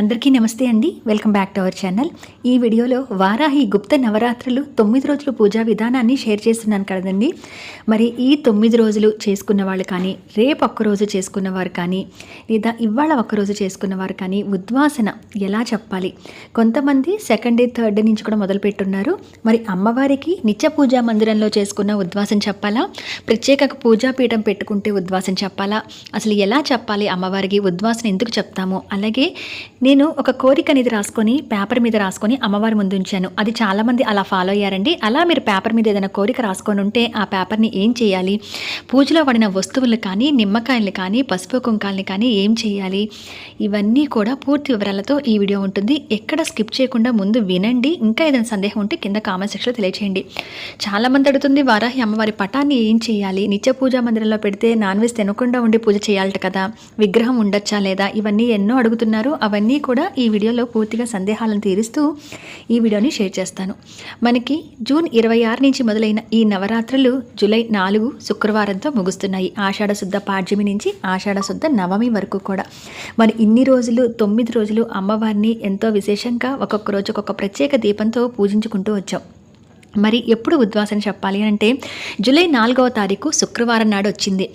అందరికీ నమస్తే అండి. Welcome back to our channel ఈ వీడియోలో వారాహి గుప్త నవరాత్రులు తొమ్మిది రోజుల పూజా విధానాన్ని షేర్ చేస్తున్నాను కదండి. మరి ఈ తొమ్మిది రోజులు చేసుకున్న వాళ్ళు కానీ రేపు ఒక్కరోజు చేసుకున్నవారు కానీ లేదా ఇవాళ ఒక్కరోజు చేసుకున్నవారు కానీ ఉద్వాసన ఎలా చెప్పాలి? కొంతమంది సెకండ్ డే థర్డ్ డే నుంచి కూడా మొదలుపెట్టున్నారు మరి అమ్మవారికి నిత్య పూజా మందిరంలో చేసుకున్న ఉద్వాసం చెప్పాలా? ప్రత్యేక పూజా పీఠం పెట్టుకుంటే ఉద్వాసం చెప్పాలా? అసలు ఎలా చెప్పాలి అమ్మవారికి? ఉద్వాసన ఎందుకు చెప్తాము? అలాగే నేను ఒక కోరిక అనేది రాసుకొని పేపర్ మీద రాసుకొని అమ్మవారి ముందు ఉంచాను. అది చాలామంది అలా ఫాలో అయ్యారండి. అలా మీరు పేపర్ మీద ఏదైనా కోరిక రాసుకొని ఉంటే ఆ పేపర్ని ఏం చేయాలి? పూజలో వాడిన వస్తువులు కానీ నిమ్మకాయలు కానీ పసుపు కుంకాలని కానీ ఏం చేయాలి? ఇవన్నీ కూడా పూర్తి వివరాలతో ఈ వీడియో ఉంటుంది. ఎక్కడ స్కిప్ చేయకుండా ముందు వినండి. ఇంకా ఏదైనా సందేహం ఉంటే కింద కామెంట్ సెక్షన్లో తెలియచేయండి. చాలామంది అడుగుతుంది వారాహి అమ్మవారి పటాన్ని ఏం చేయాలి? నిత్య పూజా మందిరంలో పెడితే నాన్ వెజ్ తినకుండా ఉండి పూజ చేయాలట కదా? విగ్రహం ఉండొచ్చా లేదా? ఇవన్నీ ఎన్నో అడుగుతున్నారు. అవన్నీ కూడా ఈ వీడియోలో పూర్తిగా సందేహాలను తీరుస్తూ ఈ వీడియోని షేర్ చేస్తాను. మనకి జూన్ ఇరవై ఆరు నుంచి మొదలైన ఈ నవరాత్రులు జూలై నాలుగు శుక్రవారంతో ముగుస్తున్నాయి. ఆషాఢ శుద్ధ పాడ్యమి నుంచి ఆషాఢ శుద్ధ నవమి వరకు కూడా. మరి ఇన్ని రోజులు తొమ్మిది రోజులు అమ్మవారిని ఎంతో విశేషంగా ఒక్కొక్క రోజు ఒక్కొక్క ప్రత్యేక దీపంతో పూజించుకుంటూ వచ్చాం. మరి ఎప్పుడు ఉద్వాసన చెప్పాలి అని అంటే జూలై నాలుగవ తారీఖు శుక్రవారం నాడు వచ్చింది.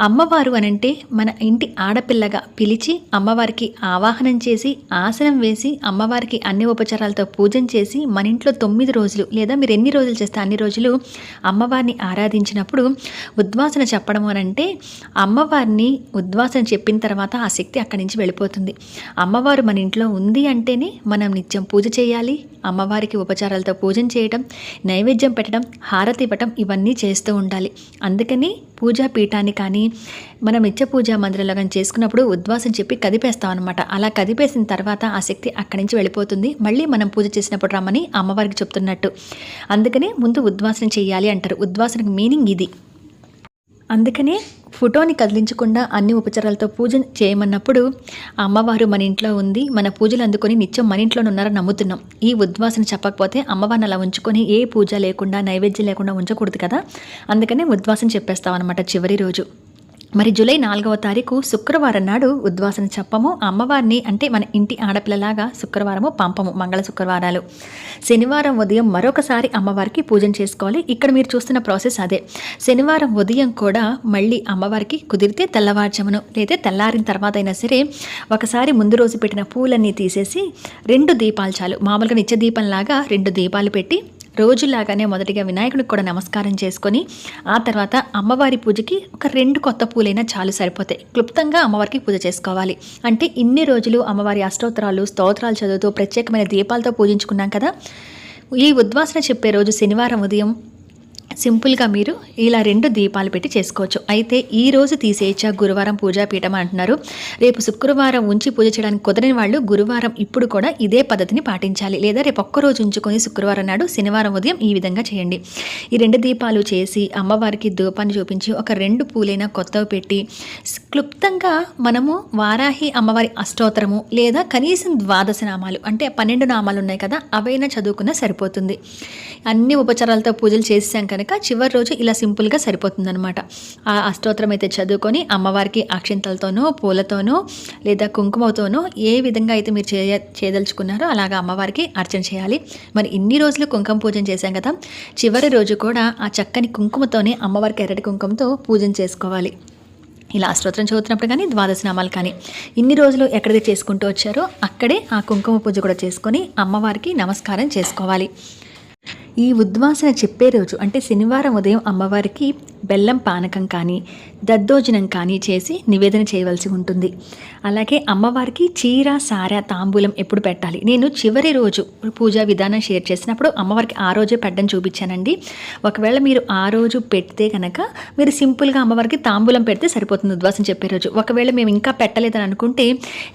అమ్మవారు అనంటే మన ఇంటి ఆడపిల్లగా పిలిచి అమ్మవారికి ఆవాహనం చేసి ఆసనం వేసి అమ్మవారికి అన్ని ఉపచారాలతో పూజం చేసి మన ఇంట్లో తొమ్మిది రోజులు లేదా మీరు ఎన్ని రోజులు చేస్తే అన్ని రోజులు అమ్మవారిని ఆరాధించినప్పుడు ఉద్వాసన చెప్పడం అనంటే అమ్మవారిని ఉద్వాసన చెప్పిన తర్వాత ఆ శక్తి అక్కడి నుంచి వెళ్ళిపోతుంది. అమ్మవారు మన ఇంట్లో ఉంది అంటేనే మనం నిత్యం పూజ చేయాలి. అమ్మవారికి ఉపచారాలతో పూజం చేయడం నైవేద్యం పెట్టడం హారతి ఇవ్వటం ఇవన్నీ చేస్తూ ఉండాలి. అందుకని పూజా పీఠాన్ని కానీ మనం నిత్య పూజా మందిరంలో కానీ చేసుకున్నప్పుడు ఉద్వాసం చెప్పి కదిపేస్తాం అనమాట అలా కదిపేసిన తర్వాత ఆ శక్తి అక్కడి నుంచి వెళ్ళిపోతుంది. మళ్ళీ మనం పూజ చేసినప్పుడు రమ్మని అమ్మవారికి చెప్తున్నట్టు. అందుకనే ముందు ఉద్వాసన చేయాలి అంటారు. ఉద్వాసనకు మీనింగ్ ఇది. అందుకనే ఫోటోని కదిలించకుండా అన్ని ఉపచారాలతో పూజ చేయమన్నప్పుడు ఆ అమ్మవారు మన ఇంట్లో ఉంది మన పూజలు అందుకొని నిత్యం మన ఇంట్లోనే ఉన్నారని నమ్ముతున్నాం. ఈ ఉద్వాసన చెప్పకపోతే అమ్మవారిని అలా ఉంచుకొని ఏ పూజ లేకుండా నైవేద్యం లేకుండా ఉంచకూడదు కదా? అందుకనే ఉద్వాసన చెప్పేస్తాం అనమాట చివరి రోజు. మరి జూలై నాలుగవ తారీఖు శుక్రవారం నాడు ఉద్వాసన చెప్పము అమ్మవారిని అంటే మన ఇంటి ఆడపిల్లలాగా శుక్రవారము పంపము మంగళ శుక్రవారాలు. శనివారం ఉదయం మరొకసారి అమ్మవారికి పూజన చేసుకోవాలి. ఇక్కడ మీరు చూస్తున్న ప్రాసెస్ అదే. శనివారం ఉదయం కూడా మళ్ళీ అమ్మవారికి కుదిరితే తెల్లవారుజామును లేదా తెల్లారిన తర్వాత అయినా సరే ఒకసారి ముందు రోజు పెట్టిన పూలన్నీ తీసేసి రెండు దీపాలు చాలు. మామూలుగా నిత్య దీపంలాగా రెండు దీపాలు పెట్టి రోజులాగానే మొదటిగా వినాయకుడికి కూడా నమస్కారం చేసుకొని ఆ తర్వాత అమ్మవారి పూజకి ఒక రెండు కొత్త పూలైనా చాలు సరిపోతాయి. క్లుప్తంగా అమ్మవారికి పూజ చేసుకోవాలి. అంటే ఇన్ని రోజులు అమ్మవారి అష్టోత్తరాలు స్తోత్రాలు చదువుతూ ప్రత్యేకమైన దీపాలతో పూజించుకున్నాం కదా. ఈ ఉద్వాసన చెప్పే రోజు శనివారం ఉదయం సింపుల్గా మీరు ఇలా రెండు దీపాలు పెట్టి చేసుకోవచ్చు. అయితే ఈ రోజు తీసేయచ్చా గురువారం పూజాపీఠం అంటున్నారు. రేపు శుక్రవారం ఉంచి పూజ చేయడానికి కుదరని వాళ్ళు గురువారం ఇప్పుడు కూడా ఇదే పద్ధతిని పాటించాలి. లేదా రేపు ఒక్క రోజు ఉంచుకొని శుక్రవారం నాడు శనివారం ఉదయం ఈ విధంగా చేయండి. ఈ రెండు దీపాలు చేసి అమ్మవారికి ధూపాన్ని చూపించి ఒక రెండు పూలైనా కొత్తవి పెట్టి క్లుప్తంగా మనము వారాహి అమ్మవారి అష్టోత్తరము లేదా కనీసం ద్వాదశ నామాలు అంటే పన్నెండు నామాలు ఉన్నాయి కదా అవైనా చదువుకున్నా సరిపోతుంది. అన్ని ఉపచారాలతో పూజలు చేసాం కనుక చివరి రోజు ఇలా సింపుల్గా సరిపోతుందనమాట ఆ అష్టోత్తరం అయితే చదువుకొని అమ్మవారికి అక్షింతలతోనో పూలతోనో లేదా కుంకుమతోనో ఏ విధంగా అయితే మీరు చేయ చేయదలుచుకున్నారో అలాగా అమ్మవారికి అర్చన చేయాలి. మరి ఇన్ని రోజులు కుంకుమ పూజన చేశాం కదా చివరి రోజు కూడా ఆ చక్కని కుంకుమతోనే అమ్మవారికి ఎర్రటి కుంకుమతో పూజన చేసుకోవాలి. ఇలా అష్టోత్రం చదువుతున్నప్పుడు కానీ ద్వాదశ నామాలు కానీ ఇన్ని రోజులు ఎక్కడైతే చేసుకుంటూ వచ్చారో అక్కడే ఆ కుంకుమ పూజ కూడా చేసుకొని అమ్మవారికి నమస్కారం చేసుకోవాలి. ఈ ఉద్వాసన చెప్పే రోజు అంటే శనివారం ఉదయం అమ్మవారికి బెల్లం పానకం కానీ దద్దోజనం కానీ చేసి నివేదన చేయవలసి ఉంటుంది. అలాగే అమ్మవారికి చీర సార తాంబూలం ఎప్పుడు పెట్టాలి? నేను చివరి రోజు పూజా విధానం షేర్ చేసినప్పుడు అమ్మవారికి ఆ రోజే పెట్టడం చూపించానండి. ఒకవేళ మీరు ఆ రోజు పెడితే కనుక మీరు సింపుల్గా అమ్మవారికి తాంబూలం పెడితే సరిపోతుంది ఉద్వాసం చెప్పే రోజు. ఒకవేళ మేము ఇంకా పెట్టలేదని అనుకుంటే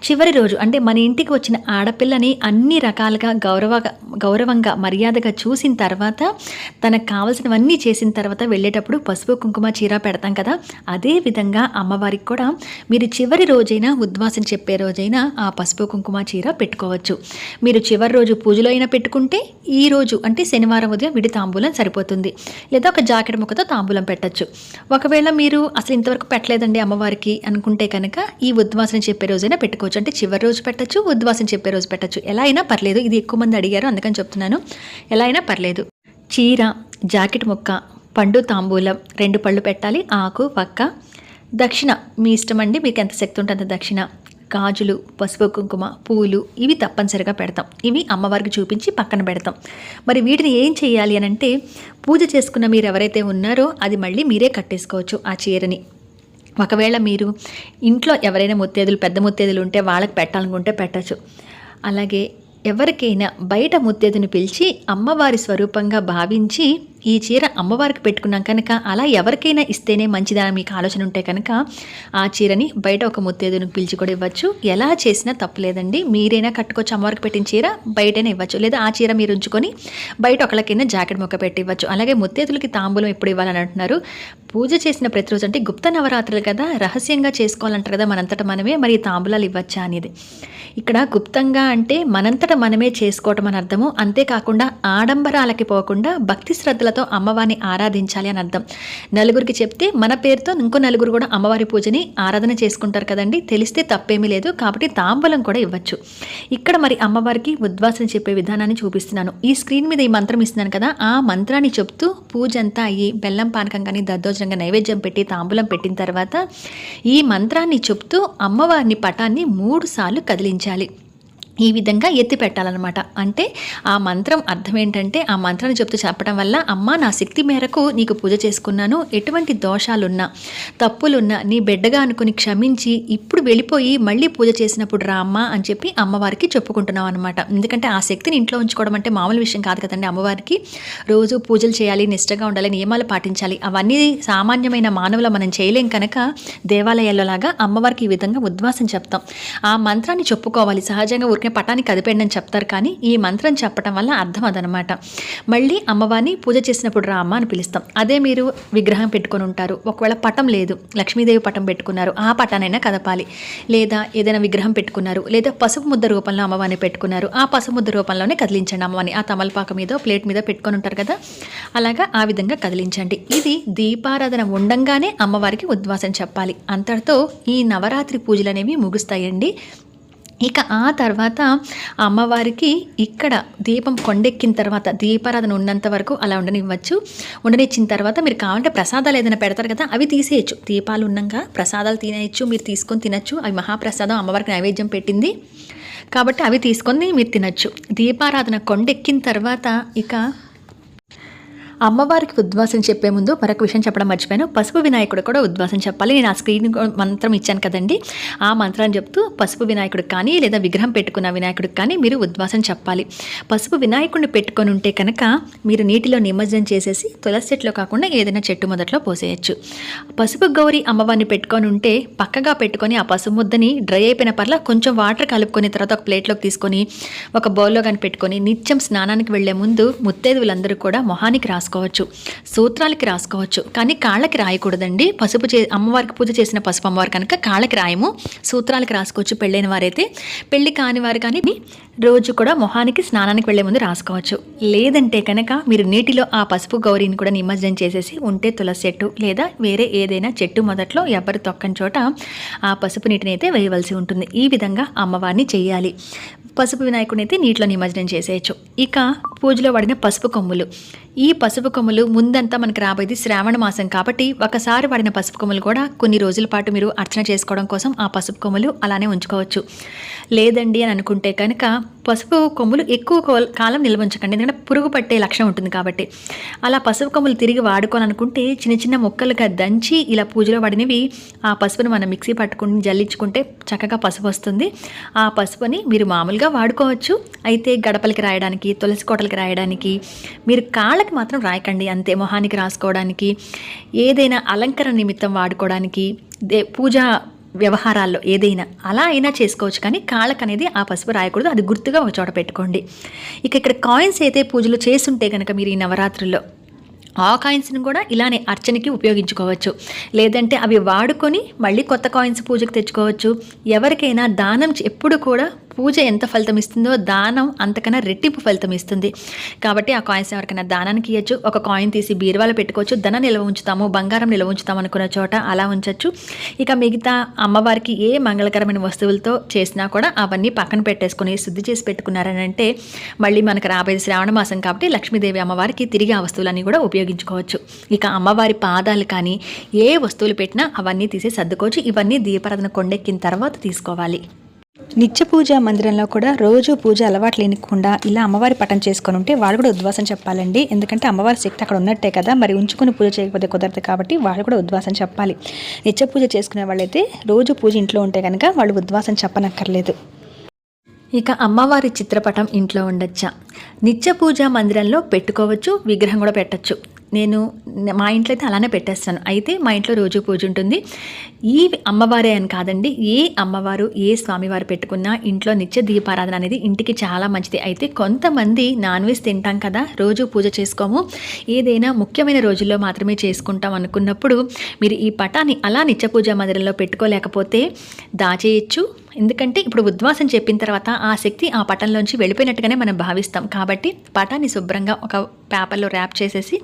చివరి రోజు అంటే మన ఇంటికి వచ్చిన ఆడపిల్లని అన్ని రకాలుగా గౌరవ గౌరవంగా మర్యాదగా చూసిన తర్వాత తర్వాత తనకు కావాల్సినవన్నీ చేసిన తర్వాత వెళ్ళేటప్పుడు పసుపు కుంకుమ చీర పెడతాం కదా అదే విధంగా అమ్మవారికి కూడా మీరు చివరి రోజైనా ఉద్వాసన చెప్పే రోజైనా ఆ పసుపు కుంకుమ చీర పెట్టుకోవచ్చు. మీరు చివరి రోజు పూజలో అయినా పెట్టుకుంటే ఈ రోజు అంటే శనివారం ఉదయం విడి తాంబూలం సరిపోతుంది. లేదా ఒక జాకెట్ ముక్కతో తాంబూలం పెట్టచ్చు. ఒకవేళ మీరు అసలు ఇంతవరకు పెట్టలేదండి అమ్మవారికి అనుకుంటే కనుక ఈ ఉద్వాసన చెప్పే రోజైనా పెట్టుకోవచ్చు. అంటే చివరి రోజు పెట్టచ్చు ఉద్వాసన చెప్పే రోజు పెట్టచ్చు. ఎలా అయినా పర్లేదు ఇది ఎక్కువ మంది అడిగారు అందుకని చెప్తున్నాను. ఎలా అయినా పర్లేదు. చీర జాకెట్ ముక్క పండు తాంబూలం రెండు పళ్ళు పెట్టాలి ఆకు పక్క దక్షిణ మీ ఇష్టం అండి మీకు ఎంత శక్తి ఉంటే అంత దక్షిణ. గాజులు పసుపు కుంకుమ పూలు ఇవి తప్పనిసరిగా పెడతాం. ఇవి అమ్మవారికి చూపించి పక్కన పెడతాం. మరి వీటిని ఏం చేయాలి అని అంటే పూజ చేసుకున్న మీరు ఎవరైతే ఉన్నారో అది మళ్ళీ మీరే కట్టేసుకోవచ్చు ఆ చీరని. ఒకవేళ మీరు ఇంట్లో ఎవరైనా ముత్తేదులు పెద్ద ముత్తేదులు ఉంటే వాళ్ళకి పెట్టాలనుకుంటే పెట్టచ్చు. అలాగే ఎవరికైనా బయట ముత్తేదుని పిలిచి అమ్మవారి స్వరూపంగా భావించి ఈ చీర అమ్మవారికి పెట్టుకున్నాం కనుక అలా ఎవరికైనా ఇస్తేనే మంచిదని మీకు ఆలోచన ఉంటే కనుక ఆ చీరని బయట ఒక ముత్తేదుని పిలిచి కూడా ఇవ్వచ్చు. ఎలా చేసినా తప్పులేదండి. మీరైనా కట్టుకోవచ్చు అమ్మవారికి పెట్టిన చీర బయటనే ఇవ్వచ్చు. లేదా ఆ చీర మీరు ఉంచుకొని బయట ఒకళ్ళకైనా జాకెట్ మొక్క పెట్టి ఇవ్వచ్చు. అలాగే ముత్తేదులకి తాంబూలం ఎప్పుడు ఇవ్వాలని అంటున్నారు. పూజ చేసిన ప్రతిరోజు అంటే గుప్త నవరాత్రులు కదా రహస్యంగా చేసుకోవాలంటారు కదా మనంతట మనమే మరి తాంబూలాలు ఇవ్వచ్చా అనేది. ఇక్కడ గుప్తంగా అంటే మనంతట మనమే చేసుకోవటం అని అర్థము. అంతేకాకుండా ఆడంబరాలకి పోకుండా భక్తి శ్రద్ధల శ్రద్ధలతో అమ్మవారిని ఆరాధించాలి అని అర్థం. నలుగురికి చెప్తే మన పేరుతో ఇంకో నలుగురు కూడా అమ్మవారి పూజని ఆరాధన చేసుకుంటారు కదండి. తెలిస్తే తప్పేమీ లేదు కాబట్టి తాంబూలం కూడా ఇవ్వచ్చు. ఇక్కడ మరి అమ్మవారికి ఉద్వాసన చెప్పే విధానాన్ని చూపిస్తున్నాను. ఈ స్క్రీన్ మీద ఈ మంత్రం ఇస్తున్నాను కదా. ఆ మంత్రాన్ని చెప్తూ పూజ అంతా అయ్యి బెల్లం పానకం కానీ దద్దోజనంగా నైవేద్యం పెట్టి తాంబూలం పెట్టిన తర్వాత ఈ మంత్రాన్ని చెప్తూ అమ్మవారిని పటాన్ని మూడు సార్లు కదిలించాలి. ఈ విధంగా ఎత్తి పెట్టాలన్నమాట. అంటే ఆ మంత్రం అర్థం ఏంటంటే ఆ మంత్రాన్ని చెప్తూ చెప్పడం వల్ల అమ్మ నా శక్తి మేరకు నీకు పూజ చేసుకున్నాను. ఎటువంటి దోషాలున్నా తప్పులున్నా నీ బిడ్డగా అనుకుని క్షమించి ఇప్పుడు వెళ్ళిపోయి మళ్ళీ పూజ చేసినప్పుడు రా అమ్మ అని చెప్పి అమ్మవారికి చెప్పుకుంటున్నాం అనమాట ఎందుకంటే ఆ శక్తిని ఇంట్లో ఉంచుకోవడం అంటే మామూలు విషయం కాదు కదండి అమ్మవారికి. రోజు పూజలు చేయాలి నిష్టగా ఉండాలి నియమాలు పాటించాలి. అవన్నీ సామాన్యమైన మానవుల మనం చేయలేం కనుక దేవాలయాల్లో లాగా అమ్మవారికి ఈ విధంగా ఉద్వాసం చెప్తాం. ఆ మంత్రాన్ని చెప్పుకోవాలి. సహజంగా ఊరికే పటానికి కదిపేయండి అని చెప్తారు కానీ ఈ మంత్రం చెప్పడం వల్ల అర్థం అదనమాట. మళ్ళీ అమ్మవారిని పూజ చేసినప్పుడు రా అమ్మ అని పిలుస్తాం. అదే మీరు విగ్రహం పెట్టుకొని ఉంటారు. ఒకవేళ పటం లేదు లక్ష్మీదేవి పటం పెట్టుకున్నారు ఆ పటానైనా కదపాలి. లేదా ఏదైనా విగ్రహం పెట్టుకున్నారు లేదా పసుపు ముద్ద రూపంలో అమ్మవారిని పెట్టుకున్నారు ఆ పసుపు ముద్ద రూపంలోనే కదిలించండి అమ్మవారిని. ఆ తమలపాక మీద ప్లేట్ మీద పెట్టుకొని ఉంటారు కదా అలాగా ఆ విధంగా కదిలించండి. ఇది దీపారాధన ఉండంగానే అమ్మవారికి ఉద్వాసం చెప్పాలి. అంతటితో ఈ నవరాత్రి పూజలు అనేవి ముగుస్తాయండి. ఇక ఆ తర్వాత అమ్మవారికి ఇక్కడ దీపం కొండెక్కిన తర్వాత దీపారాధన ఉన్నంత వరకు అలా ఉండనివ్వచ్చు. ఉండనిచ్చిన తర్వాత మీరు కావాలంటే ప్రసాదాలు ఏదైనా పెడతారు కదా అవి తీసేయచ్చు. దీపాలు ఉన్నాక ప్రసాదాలు తినేయచ్చు మీరు తీసుకొని తినచ్చు. అవి మహాప్రసాదం అమ్మవారికి నైవేద్యం పెట్టింది. కాబట్టి అవి తీసుకొని మీరు తినచ్చు. దీపారాధన కొండెక్కిన తర్వాత ఇక అమ్మవారికి ఉద్వాసం చెప్పే ముందు మరొక విషయం చెప్పడం మర్చిపోయాను. పసుపు వినాయకుడు కూడా ఉద్వాసం చెప్పాలి. నేను ఆ స్క్రీన్ మంత్రం ఇచ్చాను కదండి. ఆ మంత్రాన్ని చెప్తూ పసుపు వినాయకుడు కానీ లేదా విగ్రహం పెట్టుకున్న వినాయకుడికి కానీ మీరు ఉద్వాసం చెప్పాలి. పసుపు వినాయకుడిని పెట్టుకొని ఉంటే కనుక మీరు నీటిలో నిమజ్జనం చేసేసి తులసి చెట్లో కాకుండా ఏదైనా చెట్టు మొదట్లో పోసేయచ్చు. పసుపు గౌరి అమ్మవారిని పెట్టుకొని ఉంటే పక్కగా పెట్టుకొని ఆ పసుపు ముద్దని డ్రై అయిపోయిన పర్ల కొంచెం వాటర్ కలుపుకొని తర్వాత ఒక ప్లేట్లోకి తీసుకొని ఒక బౌల్లో కానీ పెట్టుకొని నిత్యం స్నానానికి వెళ్ళే ముందు ముత్తైదువులందరూ కూడా మొహానికి రాసుకోవచ్చు. సూత్రాలకి రాసుకోవచ్చు. కానీ కాళ్ళకి రాయకూడదండి. పసుపు చే అమ్మవారికి పూజ చేసిన పసుపు అమ్మవారు కనుక కాళ్ళకి రాయము. సూత్రాలకి రాసుకోవచ్చు. పెళ్ళైన వారైతే పెళ్ళి కాని వారు కానీ రోజు కూడా మొహానికి స్నానానికి వెళ్ళే ముందు రాసుకోవచ్చు. లేదంటే కనుక మీరు నీటిలో ఆ పసుపు గౌరీని కూడా నిమజ్జనం చేసేసి ఉంటే తులసి చెట్టు లేదా వేరే ఏదైనా చెట్టు మొదట్లో ఎవరు తొక్కని చోట ఆ పసుపు నీటిని అయితే వేయవలసి ఉంటుంది. ఈ విధంగా అమ్మవారిని చేయాలి. పసుపు వినాయకుడిని అయితే నీటిలో నిమజ్జనం చేసేయచ్చు. ఇక పూజలో వాడిన పసుపు కొమ్ములు. ఈ పసుపు కొమ్ములు ముందంతా మనకు రాబోయేది శ్రావణ మాసం కాబట్టి ఒకసారి వాడిన పసుపు కొమ్ములు కూడా కొన్ని రోజుల పాటు మీరు అర్చన చేసుకోవడం కోసం ఆ పసుపు కొమ్ములు అలానే ఉంచుకోవచ్చు. లేదండి అని అనుకుంటే కనుక పసుపు కొమ్ములు ఎక్కువ కాలం నిల్వ ఉంచకండి ఎందుకంటే పురుగు పట్టే లక్షణం ఉంటుంది కాబట్టి. అలా పసుపు కొమ్ములు తిరిగి వాడుకోవాలనుకుంటే చిన్న చిన్న ముక్కలుగా దంచి ఇలా పూజలో పడినవి ఆ పసుపుని మనం మిక్సీ పట్టుకుని జల్లించుకుంటే చక్కగా పసుపు వస్తుంది. ఆ పసుపుని మీరు మామూలుగా వాడుకోవచ్చు. అయితే గడపలకి రాయడానికి తులసి కోటలకి రాయడానికి మీరు కాళ్ళకి మాత్రం రాయకండి అంతే మొహానికి రాసుకోవడానికి. ఏదైనా అలంకరణ నిమిత్తం వాడుకోవడానికి దే పూజ వ్యవహారాల్లో ఏదైనా అలా అయినా చేసుకోవచ్చు కానీ కాళ్ళకు అనేది ఆ పసుపు రాయకూడదు. అది గుర్తుగా ఒక చోట పెట్టుకోండి. ఇక ఇక్కడ కాయిన్స్ అయితే పూజలు చేస్తుంటే కనుక మీరు ఈ నవరాత్రుల్లో ఆ కాయిన్స్ని కూడా ఇలానే అర్చనకి ఉపయోగించుకోవచ్చు. లేదంటే అవి వాడుకొని మళ్ళీ కొత్త కాయిన్స్ పూజకు తెచ్చుకోవచ్చు. ఎవరికైనా దానం ఎప్పుడు కూడా పూజ ఎంత ఫలితం ఇస్తుందో దానం అంతకన్నా రెట్టింపు ఫలితం ఇస్తుంది కాబట్టి ఆ కాయిన్స్ ఎవరికైనా దానానికి ఇవ్వచ్చు ఒక కాయిన్ తీసి బీరువాలో పెట్టుకోవచ్చు ధన నిల్వ ఉంచుతాము బంగారం నిల్వ ఉంచుతాం అనుకున్న చోట అలా ఉంచవచ్చు ఇక మిగతా అమ్మవారికి ఏ మంగళకరమైన వస్తువులతో చేసినా కూడా అవన్నీ పక్కన పెట్టేసుకొని శుద్ధి చేసి పెట్టుకున్నారని అంటే మళ్ళీ మనకు రాబోయే శ్రావణ మాసం కాబట్టి లక్ష్మీదేవి అమ్మవారికి తిరిగి ఆ వస్తువులన్నీ కూడా ఉపయోగించుకోవచ్చు. ఇక అమ్మవారి పాదాలు కానీ ఏ వస్తువులు పెట్టినా అవన్నీ తీసి సర్దుకోవచ్చు. ఇవన్నీ దీపారాధన కొండెక్కిన తర్వాత తీసుకోవాలి. నిత్య పూజ మందిరంలో కూడా రోజు పూజ అలవాటు లేనికుండా ఇలా అమ్మవారి పటం చేసుకొని ఉంటే వాళ్ళు కూడా ఉద్వాసం చెప్పాలండి. ఎందుకంటే అమ్మవారి శక్తి అక్కడ ఉన్నట్టే కదా. మరి ఉంచుకుని పూజ చేయకపోతే కుదరదు కాబట్టి వాళ్ళు కూడా ఉద్వాసం చెప్పాలి. నిత్య పూజ చేసుకునే వాళ్ళైతే రోజు పూజ ఇంట్లో ఉంటే కనుక వాళ్ళు ఉద్వాసం చెప్పనక్కర్లేదు. ఇక అమ్మవారి చిత్రపటం ఇంట్లో ఉండొచ్చా? నిత్య పూజ మందిరంలో పెట్టుకోవచ్చు విగ్రహం కూడా పెట్టచ్చు. నేను మా ఇంట్లో అయితే అలానే పెట్టేస్తాను. అయితే మా ఇంట్లో రోజు పూజ ఉంటుంది. ఈ అమ్మవారే అని కాదండి ఏ అమ్మవారు ఏ స్వామివారు పెట్టుకున్నా ఇంట్లో నిత్య దీపారాధన అనేది ఇంటికి చాలా మంచిది. అయితే కొంతమంది నాన్ వెజ్ తింటాం కదా రోజు పూజ చేసుకోము. ఏదైనా ముఖ్యమైన రోజుల్లో మాత్రమే చేసుకుంటాం అనుకున్నప్పుడు మీరు ఈ పటాన్ని అలా నిత్య పూజ మందిరంలో పెట్టుకోలేకపోతే దాచేయచ్చు. ఎందుకంటే ఇప్పుడు ఉద్వాసం చెప్పిన తర్వాత ఆ శక్తి ఆ పటంలోంచి వెళ్ళిపోయినట్టుగానే మనం భావిస్తాం. కాబట్టి పటాన్ని శుభ్రంగా ఒక పేపర్లో ర్యాప్ చేసేసి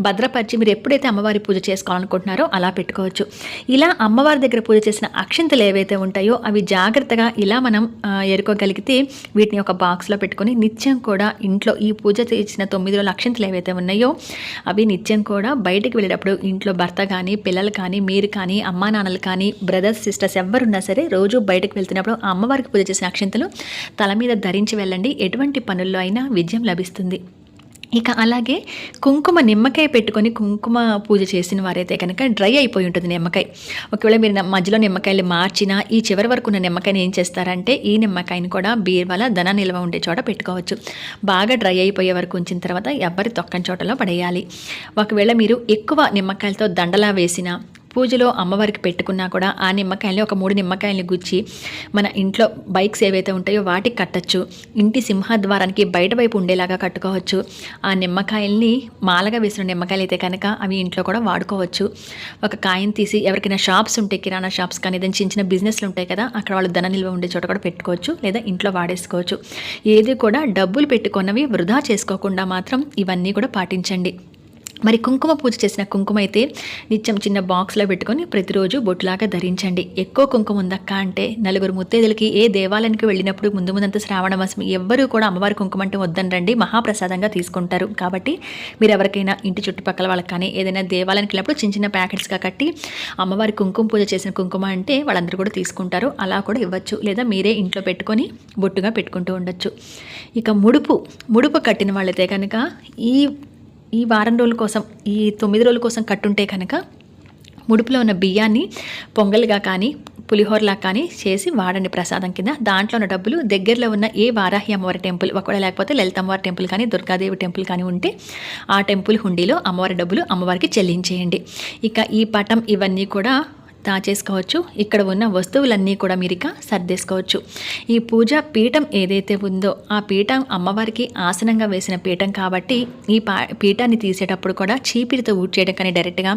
భద్రపరిచి మీరు ఎప్పుడైతే అమ్మవారి పూజ చేసుకోవాలనుకుంటున్నారో అలా పెట్టుకోవచ్చు. ఇలా అమ్మవారి దగ్గర పూజ చేసిన అక్షింతలు ఏవైతే ఉంటాయో అవి జాగ్రత్తగా ఇలా మనం ఎరుకోగలిగితే వీటిని ఒక బాక్స్లో పెట్టుకొని నిత్యం కూడా ఇంట్లో ఈ పూజ చేసిన తొమ్మిది రోజుల అక్షింతలు ఏవైతే ఉన్నాయో అవి నిత్యం కూడా బయటికి వెళ్ళేటప్పుడు ఇంట్లో భర్త కానీ పిల్లలు కానీ మీరు కానీ అమ్మా నాన్నలు కానీ బ్రదర్స్ సిస్టర్స్ ఎవరున్నా సరే రోజు బయటకు వెళ్తున్నప్పుడు ఆ అమ్మవారికి పూజ చేసిన అక్షింతలు తల మీద ధరించి వెళ్ళండి. ఎటువంటి పనుల్లో అయినా విజయం లభిస్తుంది. ఇక అలాగే కుంకుమ నిమ్మకాయ పెట్టుకొని కుంకుమ పూజ చేసిన వారైతే కనుక డ్రై అయిపోయి ఉంటుంది నిమ్మకాయ. ఒకవేళ మీరు మధ్యలో నిమ్మకాయలు మార్చినా ఈ చివరి వరకు ఉన్న నిమ్మకాయని ఏం చేస్తారంటే ఈ నిమ్మకాయని కూడా బీర్వల ధన నిల్వ ఉండే చోట పెట్టుకోవచ్చు. బాగా డ్రై అయిపోయే వరకు ఉంచిన తర్వాత ఎవ్వరి తొక్కని చోటలో పడేయాలి. ఒకవేళ మీరు ఎక్కువ నిమ్మకాయలతో దండలా వేసినా పూజలో అమ్మవారికి పెట్టుకున్నా కూడా ఆ నిమ్మకాయలని ఒక మూడు నిమ్మకాయలని గుచ్చి మన ఇంట్లో బైక్స్ ఏవైతే ఉంటాయో వాటికి కట్టచ్చు. ఇంటి సింహద్వారానికి బయట వైపు ఉండేలాగా కట్టుకోవచ్చు. ఆ నిమ్మకాయల్ని మాలగా వేసిన నిమ్మకాయలు అయితే కనుక అవి ఇంట్లో కూడా వాడుకోవచ్చు. ఒక కాయని తీసి ఎవరికైనా షాప్స్ ఉంటాయి కిరాణా షాప్స్ కానీ ఏదైనా చిన్న చిన్న బిజినెస్లు ఉంటాయి కదా అక్కడ వాళ్ళు ధన నిల్వ ఉండే చోట కూడా పెట్టుకోవచ్చు లేదా ఇంట్లో వాడేసుకోవచ్చు. ఏది కూడా డబ్బులు పెట్టుకున్నవి వృధా చేసుకోకుండా మాత్రం ఇవన్నీ కూడా పాటించండి. మరి కుంకుమ పూజ చేసిన కుంకుమ అయితే నిత్యం చిన్న బాక్స్లో పెట్టుకొని ప్రతిరోజు బొట్టులాగా ధరించండి. ఎక్కువ కుంకుమ ఉందక్క అంటే నలుగురు ముత్తేదులకి ఏ దేవాలయానికి వెళ్ళినప్పుడు ముందు ముందంత శ్రావణ మాసం ఎవ్వరూ కూడా అమ్మవారి కుంకుమ అంటే వద్దనరండి మహాప్రసాదంగా తీసుకుంటారు. కాబట్టి మీరు ఎవరికైనా ఇంటి చుట్టుపక్కల వాళ్ళకి కానీ ఏదైనా దేవాలయానికి వెళ్ళినప్పుడు చిన్న చిన్న ప్యాకెట్స్గా కట్టి అమ్మవారి కుంకుమ పూజ చేసిన కుంకుమ అంటే వాళ్ళందరూ కూడా తీసుకుంటారు. అలా కూడా ఇవ్వచ్చు. లేదా మీరే ఇంట్లో పెట్టుకొని బొట్టుగా పెట్టుకుంటూ ఉండొచ్చు. ఇక ముడుపు. ముడుపు కట్టిన వాళ్ళైతే కనుక ఈ ఈ వారం రోజుల కోసం ఈ తొమ్మిది రోజుల కోసం కట్టుంటే కనుక ముడుపులో ఉన్న బియ్యాన్ని పొంగల్గా కానీ పులిహోరలా కానీ చేసి వాడండి ప్రసాదం కింద. దాంట్లో ఉన్న డబ్బులు దగ్గరలో ఉన్న ఏ వారాహి అమ్మవారి టెంపుల్ ఒకవేళ లేకపోతే లలిత అమ్మవారి టెంపుల్ కానీ దుర్గాదేవి టెంపుల్ కానీ ఉంటే ఆ టెంపుల్ హుండీలో అమ్మవారి డబ్బులు అమ్మవారికి చెల్లించేయండి. ఇక ఈ పటం ఇవన్నీ కూడా దాచేసుకోవచ్చు. ఇక్కడ ఉన్న వస్తువులన్నీ కూడా మీరు ఇక సర్దేసుకోవచ్చు. ఈ పూజ పీఠం ఏదైతే ఉందో ఆ పీఠం అమ్మవారికి ఆసనంగా వేసిన పీఠం కాబట్టి ఈ పా పీఠాన్ని తీసేటప్పుడు కూడా చీపిరితో ఊడ్చేయడం కానీ డైరెక్ట్గా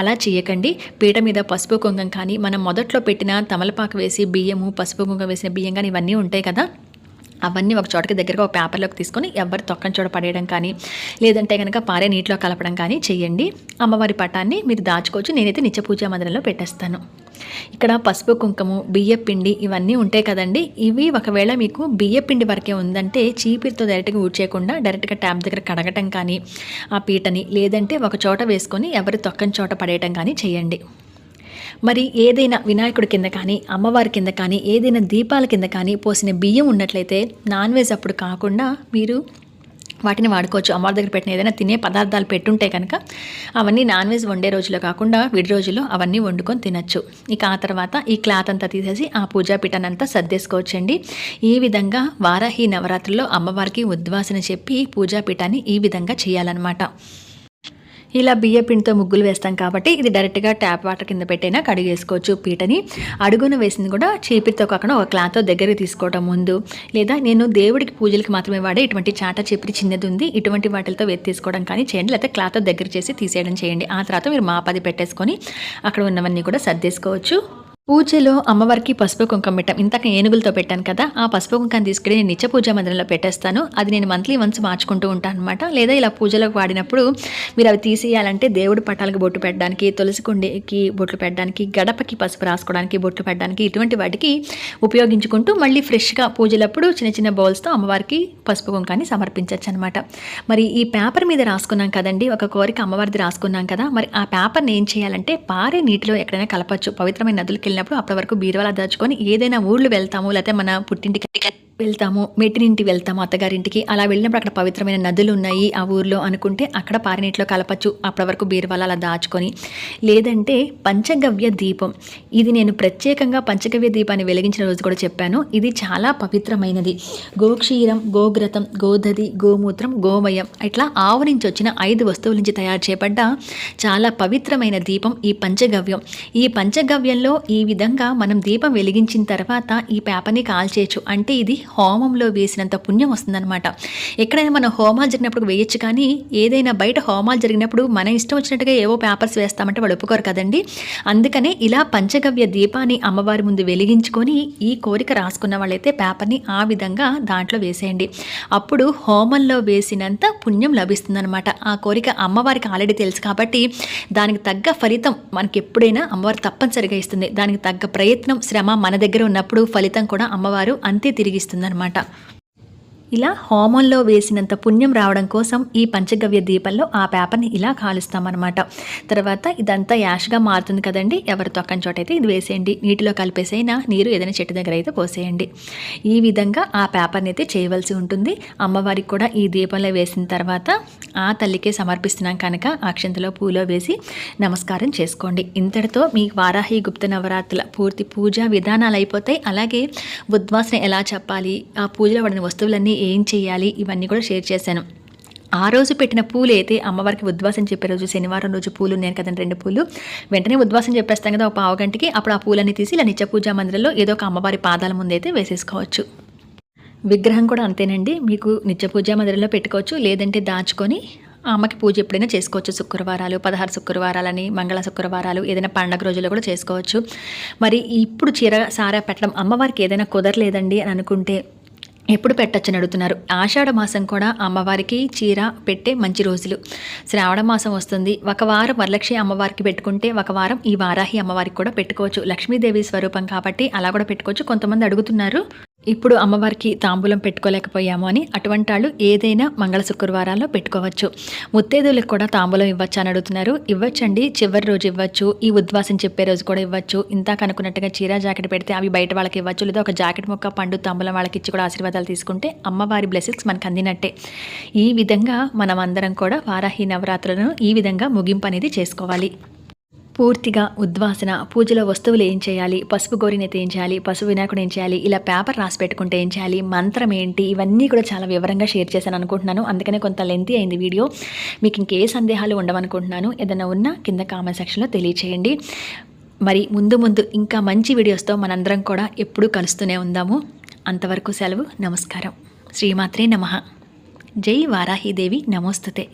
అలా చేయకండి. పీఠ మీద పసుపు కుంగం కానీ మనం మొదట్లో పెట్టిన తమలపాకు వేసి బియ్యము పసుపు కుంగం వేసిన బియ్యం కానీ ఇవన్నీ ఉంటాయి కదా. అవన్నీ ఒక చోటకి దగ్గరగా ఒక పేపర్లోకి తీసుకొని ఎవరి తొక్కని చోట పడేయడం కానీ లేదంటే కనుక పారే నీటిలో కలపడం కానీ చేయండి. అమ్మవారి పటాన్ని మీరు దాచుకోవచ్చు. నేనైతే నిత్య పూజా మందిరంలో పెట్టేస్తాను. ఇక్కడ పసుపు కుంకుమ బియ్యపిండి ఇవన్నీ ఉంటాయి కదండి. ఇవి ఒకవేళ మీకు బియ్యపిండి వరకే ఉందంటే చీపిరితో డైరెక్ట్గా ఊడ్చేయకుండా డైరెక్ట్గా ట్యాప్ దగ్గర కడగటం కానీ ఆ పీటని లేదంటే ఒక చోట వేసుకొని ఎవరి తొక్కని చోట పడేయటం కానీ చేయండి. మరి ఏదైనా వినాయకుడి కింద కానీ అమ్మవారి కింద కానీ ఏదైనా దీపాల కింద కానీ పోసిన బియ్యం ఉన్నట్లయితే నాన్ వెజ్ అప్పుడు కాకుండా మీరు వాటిని వాడుకోవచ్చు. అమ్మవారి దగ్గర పెట్టిన ఏదైనా తినే పదార్థాలు పెట్టుంటే కనుక అవన్నీ నాన్ వెజ్ వండే రోజులో కాకుండా విడి రోజుల్లో అవన్నీ వండుకొని తినచ్చు. ఇక ఆ తర్వాత ఈ క్లాత్ అంతా తీసేసి ఆ పూజా పీఠాన్ని సర్దేసుకోవచ్చండి. ఈ విధంగా వారాహి నవరాత్రుల్లో అమ్మవారికి ఉద్వాసన చెప్పి పూజా పీఠాన్ని ఈ విధంగా చేయాలన్నమాట. ఇలా బియ్య పిండితో ముగ్గులు వేస్తాం కాబట్టి ఇది డైరెక్ట్గా ట్యాప్ వాటర్ కింద పెట్టైనా కడిగేసుకోవచ్చు పీటని. అడుగున వేసింది కూడా చీపిరితో కాకుండా ఒక క్లాత్తో దగ్గరికి తీసుకోవడం ముందు. లేదా నేను దేవుడికి పూజలకి మాత్రమే వాడే ఇటువంటి చాట చీపిరి చిన్నది ఉంది ఇటువంటి వాటితో వెతి తీసుకోవడం కానీ చేయండి. లేకపోతే క్లాత్తో దగ్గర చేసి తీసేయడం చేయండి. ఆ తర్వాత మీరు మాపది పెట్టేసుకొని అక్కడ ఉన్నవన్నీ కూడా సర్దేసుకోవచ్చు. పూజలో అమ్మవారికి పసుపు కుంకం పెట్టాం. ఇంతక ఏనుగులతో పెట్టాను కదా ఆ పసుపు కుంకం తీసుకెళ్ళి నేను నిత్య పూజ మందిరంలో పెట్టేస్తాను. అది నేను మంత్లీ వన్స్ మార్చుకుంటూ ఉంటాను అనమాట లేదా ఇలా పూజలకు వాడినప్పుడు మీరు అవి తీసేయాలంటే దేవుడి పటాలకు బొట్టు పెట్టడానికి తులసి కుండీకి బొట్లు పెట్టడానికి గడపకి పసుపు రాసుకోవడానికి బొట్లు పెట్టడానికి ఇటువంటి వాటికి ఉపయోగించుకుంటూ మళ్ళీ ఫ్రెష్గా పూజలప్పుడు చిన్న చిన్న బౌల్స్తో అమ్మవారికి పసుపు కుంకాన్ని సమర్పించవచ్చు అనమాట మరి ఈ పేపర్ మీద రాసుకున్నాం కదండి ఒక కోరిక అమ్మవారిది రాసుకున్నాం కదా మరి ఆ పేపర్ని ఏం చేయాలంటే పారే నీటిలో ఎక్కడైనా కలపచ్చు. పవిత్రమైన నదులకి వెళ్ళినప్పుడు అప్పటి వరకు బీరువాల దాచుకొని ఏదైనా ఊళ్ళు వెళ్తాము లేకపోతే మన పుట్టింటికి వెళ్తాము మెట్టినింటి వెళ్తాము అత్తగారింటికి. అలా వెళ్ళినప్పుడు అక్కడ పవిత్రమైన నదులు ఉన్నాయి ఆ ఊర్లో అనుకుంటే అక్కడ పారినీటిలో కలపచ్చు అప్పటి వరకు బీరువాల అలా దాచుకొని. లేదంటే పంచగవ్య దీపం. ఇది నేను ప్రత్యేకంగా పంచగవ్య దీపాన్ని వెలిగించిన రోజు కూడా చెప్పాను. ఇది చాలా పవిత్రమైనది. గోక్షీరం గోగ్రతం గోధది గోమూత్రం గోమయం ఇట్లా ఆవు నుంచి వచ్చిన ఐదు వస్తువుల నుంచి తయారు చేయబడ్డ చాలా పవిత్రమైన దీపం ఈ పంచగవ్యం. ఈ పంచగవ్యంలో ఈ విధంగా మనం దీపం వెలిగించిన తర్వాత ఈ పేపర్ని కాల్చేయచ్చు. అంటే ఇది హోమంలో వేసినంత పుణ్యం వస్తుందన్నమాట. ఎక్కడైనా మనం హోమాలు జరిగినప్పుడు వేయచ్చు కానీ ఏదైనా బయట హోమాలు జరిగినప్పుడు మన ఇష్టం వచ్చినట్టుగా ఏవో పేపర్స్ వేస్తామంటే వాళ్ళు ఒప్పుకోరు కదండి. అందుకనే ఇలా పంచగవ్య దీపాన్ని అమ్మవారి ముందు వెలిగించుకొని ఈ కోరిక రాసుకున్న వాళ్ళైతే పేపర్ని ఆ విధంగా దాంట్లో వేసేయండి. అప్పుడు హోమంలో వేసినంత పుణ్యం లభిస్తుందన్నమాట. ఆ కోరిక అమ్మవారికి ఆల్రెడీ తెలుసు కాబట్టి దానికి తగ్గ ఫలితం మనకి ఎప్పుడైనా అమ్మవారు తప్పనిసరిగా ఇస్తుంది. దానికి తగ్గ ప్రయత్నం శ్రమ మన దగ్గర ఉన్నప్పుడు ఫలితం కూడా అమ్మవారు అంతే తిరిగిస్తుందన్నమాట ఇలా హోమంలో వేసినంత పుణ్యం రావడం కోసం ఈ పంచగవ్య దీపంలో ఆ పేపర్ని ఇలా కాలుస్తామన్నమాట. తర్వాత ఇదంతా యాష్గా మారుతుంది కదండి. ఎవరు తొక్కని చోట అయితే ఇది వేసేయండి. నీటిలో కలిపేసైనా నీరు ఏదైనా చెట్టు దగ్గర అయితే పోసేయండి. ఈ విధంగా ఆ పేపర్ని అయితే చేయవలసి ఉంటుంది. అమ్మవారికి కూడా ఈ దీపంలో వేసిన తర్వాత ఆ తల్లికే సమర్పిస్తున్నాం కనుక అక్షంతలో పూలో వేసి నమస్కారం చేసుకోండి. ఇంతటితో మీ వారాహి గుప్త నవరాత్రుల పూర్తి పూజా విధానాలు అయిపోతాయి. అలాగే ఉద్వాసన ఎలా చెప్పాలి? ఆ పూజలో పడిన వస్తువులన్నీ ఏం చేయాలి? ఇవన్నీ కూడా షేర్ చేశాను. ఆ రోజు పెట్టిన పూలు అయితే అమ్మవారికి ఉద్వాసం చెప్పే రోజు శనివారం రోజు పూలు ఉన్నాయి కదండి రెండు పూలు. వెంటనే ఉద్వాసం చెప్పేస్తాం కదా ఒక పావు గంటకి. అప్పుడు ఆ పూలన్నీ తీసి ఇలా నిత్య పూజా మందిరంలో ఏదో ఒక అమ్మవారి పాదాల ముందు అయితే వేసేసుకోవచ్చు. విగ్రహం కూడా అంతేనండి. మీకు నిత్య పూజా మందిరంలో పెట్టుకోవచ్చు. లేదంటే దాచుకొని అమ్మకి పూజ ఎప్పుడైనా చేసుకోవచ్చు. శుక్రవారాలు పదహారు శుక్రవారాలని మంగళ శుక్రవారాలు ఏదైనా పండగ రోజుల్లో కూడా చేసుకోవచ్చు. మరి ఇప్పుడు చీర సారా పెట్టడం అమ్మవారికి ఏదైనా కుదరలేదండి అని అనుకుంటే ఎప్పుడు పెట్టచ్చని అడుగుతున్నారు. ఆషాఢ మాసం కూడా అమ్మవారికి చీర పెట్టే మంచి రోజులు. శ్రావణ మాసం వస్తుంది. ఒక వారం వరలక్ష్మి అమ్మవారికి పెట్టుకుంటే ఒక వారం ఈ వారాహి అమ్మవారికి కూడా పెట్టుకోవచ్చు. లక్ష్మీదేవి స్వరూపం కాబట్టి అలా కూడా పెట్టుకోవచ్చు. కొంతమంది అడుగుతున్నారు. ఇప్పుడు అమ్మవారికి తాంబూలం పెట్టుకోలేకపోయాము అని అటువంటి వాళ్ళు ఏదైనా మంగళ శుక్రవారాల్లో పెట్టుకోవచ్చు. ముత్తేదులకు కూడా తాంబూలం ఇవ్వచ్చు అని అడుగుతున్నారు. ఇవ్వచ్చండి. చివరి రోజు ఇవ్వచ్చు. ఈ ఉద్వాసం చెప్పే రోజు కూడా ఇవ్వచ్చు. ఇంత కనుకున్నట్టుగా చీర జాకెట్ పెడితే అవి బయట వాళ్ళకి ఇవ్వచ్చు. లేదా ఒక జాకెట్ మొక్క పండు తాంబూలం వాళ్ళకి ఇచ్చి కూడా ఆశీర్వాదాలు తీసుకుంటే అమ్మవారి బ్లెస్సింగ్స్ మనకు అందినట్టే. ఈ విధంగా మనం అందరం కూడా వారాహి నవరాత్రులను ఈ విధంగా ముగింపు అనేది చేసుకోవాలి. పూర్తిగా ఉద్వాసన పూజలో వస్తువులు ఏం చేయాలి పసుపు గోరినైతే ఏం చేయాలి పసుపు వినాయకుడు ఏం చేయాలి ఇలా పేపర్ రాసి పెట్టుకుంటే ఏం చేయాలి మంత్రం ఏంటి ఇవన్నీ కూడా చాలా వివరంగా షేర్ చేశాను అనుకుంటున్నాను. అందుకనే కొంత లెంతి అయింది వీడియో. మీకు ఇంకే సందేహాలు ఉండవనుకుంటున్నాను. ఏదైనా ఉన్నా కింద కామెంట్ సెక్షన్లో తెలియచేయండి. మరి ముందు ముందు ఇంకా మంచి వీడియోస్తో మనందరం కూడా ఎప్పుడూ కలుస్తూనే ఉందాము. అంతవరకు సెలవు నమస్కారం. శ్రీమాత్రే నమ. జై వారాహీదేవి నమోస్తుతే.